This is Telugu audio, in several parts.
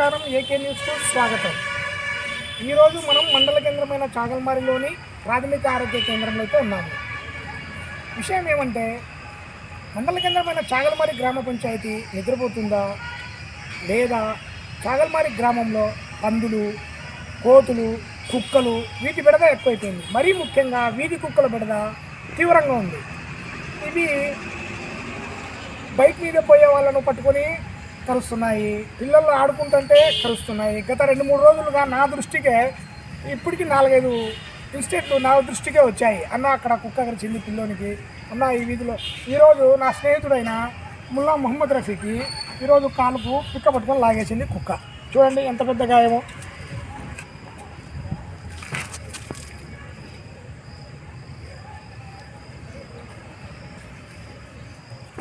నమస్కారం ఏకే న్యూస్కు స్వాగతం. ఈరోజు మనం మండల కేంద్రమైన చాగల్మారిలోని ప్రాథమిక ఆరోగ్య కేంద్రంలో అయితే ఉన్నాము. విషయం ఏమంటే మండల కేంద్రమైన చాగల్మారి గ్రామ పంచాయతీ నిద్రపోతుందా లేదా చాగల్మారి గ్రామంలో పందులు కోతులు కుక్కలు వీటి బెడద ఎక్కువైపోయింది. మరీ ముఖ్యంగా వీధి కుక్కల బెడద తీవ్రంగా ఉంది. ఇవి బైక్ మీద పోయే వాళ్ళను పట్టుకొని కరుస్తున్నాయి పిల్లలు ఆడుకుంటుంటే కరుస్తున్నాయి గత రెండు మూడు రోజులుగా నా దృష్టికే ఇప్పటికి నాలుగైదు ఇన్స్టెంట్లు నా దృష్టికే వచ్చాయి. అన్న అక్కడ కుక్క కరిచింది పిల్లోనికి. అన్న ఈ వీధిలో. ఈరోజు నా స్నేహితుడైన ముల్లా మొహమ్మద్ రఫీకి ఈరోజు కాలుకు పిక్క పట్టుకొని లాగేసింది కుక్క. చూడండి ఎంత పెద్ద గాయమో.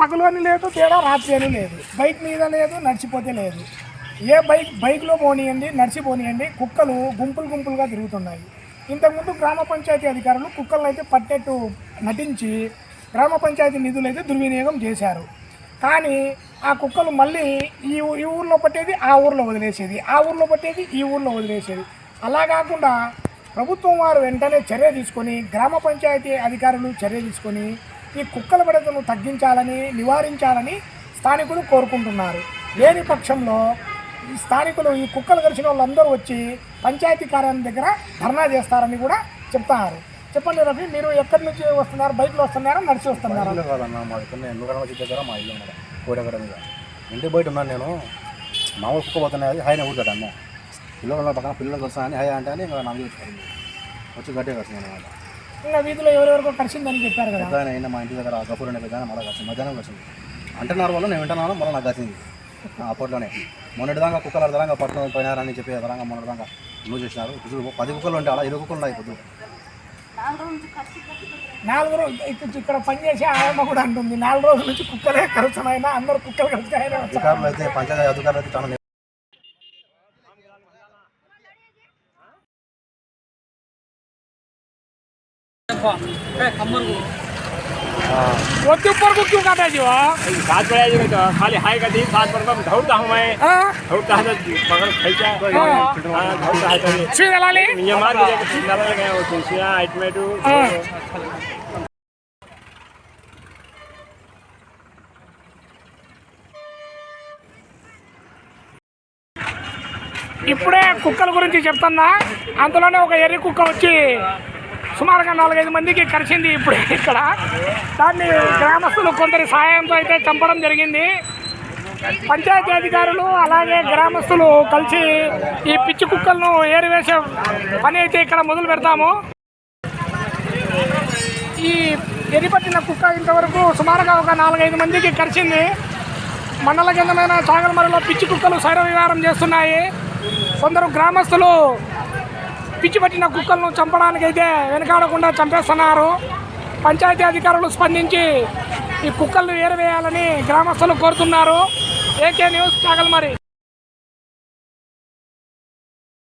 పగలు అని లేదు తేడా రాత్రి అని లేదు. బైక్ మీద లేదు నడిచిపోతే లేదు. ఏ బైక్ బైక్లో పోనీయండి నడిచిపోనీయండి కుక్కలు గుంపులు గుంపులుగా తిరుగుతున్నాయి. ఇంతకుముందు గ్రామ పంచాయతీ అధికారులు కుక్కలను అయితే పట్టేట్టు నటించి గ్రామ పంచాయతీ నిధులు అయితే దుర్వినియోగం చేశారు. కానీ ఆ కుక్కలు మళ్ళీ ఈ ఈ ఊర్లో పట్టేది ఆ ఊర్లో వదిలేసేది ఆ ఊర్లో పట్టేది ఈ ఊర్లో వదిలేసేది. అలా కాకుండా ప్రభుత్వం వారు వెంటనే చర్య తీసుకొని గ్రామ పంచాయతీ అధికారులు చర్య తీసుకొని ఈ కుక్కల బెడతను తగ్గించాలని నివారించాలని స్థానికులు కోరుకుంటున్నారు. లేని పక్షంలో ఈ స్థానికులు ఈ కుక్కలు కలిసిన వాళ్ళందరూ వచ్చి పంచాయతీ కార్యాలయం దగ్గర ధర్నా చేస్తారని కూడా చెప్తున్నారు చెప్పండి రఫీ మీరు ఎక్కడి నుంచి వస్తున్నారు బైక్లో వస్తున్నారా నడిచి వస్తున్నారా? ఇల్లు మా ఇక్కడ వచ్చి దగ్గర మా ఇల్లు ఉన్నది కోడగడ మీద. ఇంటి బయట ఉన్నాను నేను. మామూలు కుక్క పోతున్నాయి అది హాయిన ఊరుతాడు అన్న పిల్లలు ఉన్న పక్కన పిల్లలు వస్తానని హాయ్ అంటే అని నాకు వచ్చి గట్టే గట్టిగా అనమాట ఇంకా వీధిలో ఎవరెవరికో కలిసిందని చెప్పారు కదా. పెద్ద అయినా మా ఇంటి దగ్గర గఫూర్ అనే పెద్ద ఆయన మళ్ళీ వచ్చింది మధ్యాహ్నం వచ్చింది అంటున్నారు వల్ల నేను వింటున్నాను మళ్ళీ నాకు వచ్చింది అప్పట్లోనే. మొన్నటిదాకా కుక్కలు అర్ధంగా పట్టణం పోయినారని చెప్పి అదనంగా మొన్నటిదాకా నువ్వు చేసినారు. ఇప్పుడు పది కుక్కలు ఉంటే అలా ఇరవై కుక్కలు ఉన్నాయి పొద్దు. నాలుగు రోజులు ఇక్కడ ఇక్కడ పనిచేసే ఆయమ్మ కూడా అంటుంది. నాలుగు రోజుల నుంచి కుక్కలే కలుస్తున్నాయినా అందరు కుక్కలు కలుస్తాయని అధికారులు అయితే పంచాయతీ అధికారులు అయితే చాలా वरती ऊपर को क्यों काटा जी वहाँ सात बजे आएगा तो खाली हाई का दिन सात बजे में दौड़ता हूँ मैं हाँ? दौड़ता है तो बगल खैचा हाँ दौड़ता है तो स्वीट అలాలి ये मार के जाके डाला गया वो तुलसियाँ आइटमेटू ఇప్పుడే కుక్కల గురించి చెప్తున్నా అందులోనే ఒక ఎర్రి కుక్క వచ్చి సుమారుగా నాలుగైదు మందికి కరిచింది ఇప్పుడు ఇక్కడ. దాన్ని గ్రామస్తులు కొందరి సహాయంతో అయితే చంపడం జరిగింది. పంచాయతీ అధికారులు అలాగే గ్రామస్తులు కలిసి ఈ పిచ్చి కుక్కలను ఏరివేసే పని అయితే ఇక్కడ మొదలు పెడతాము. ఈ ఎరిపట్టిన కుక్క ఇంతవరకు సుమారుగా ఒక నాలుగైదు మందికి కరిచింది మండల కేంద్రమైన చాగలమరలో పిచ్చి కుక్కలు శైర విహారం చేస్తున్నాయి. కొందరు గ్రామస్తులు పిచ్చి పట్టిన కుక్కలను చంపడానికైతే వెనకాడకుండా చంపేస్తున్నారు. పంచాయతీ అధికారులు స్పందించి ఈ కుక్కలను ఏరవేయాలని గ్రామస్తులు కోరుతున్నారు. AK news Chagalamarri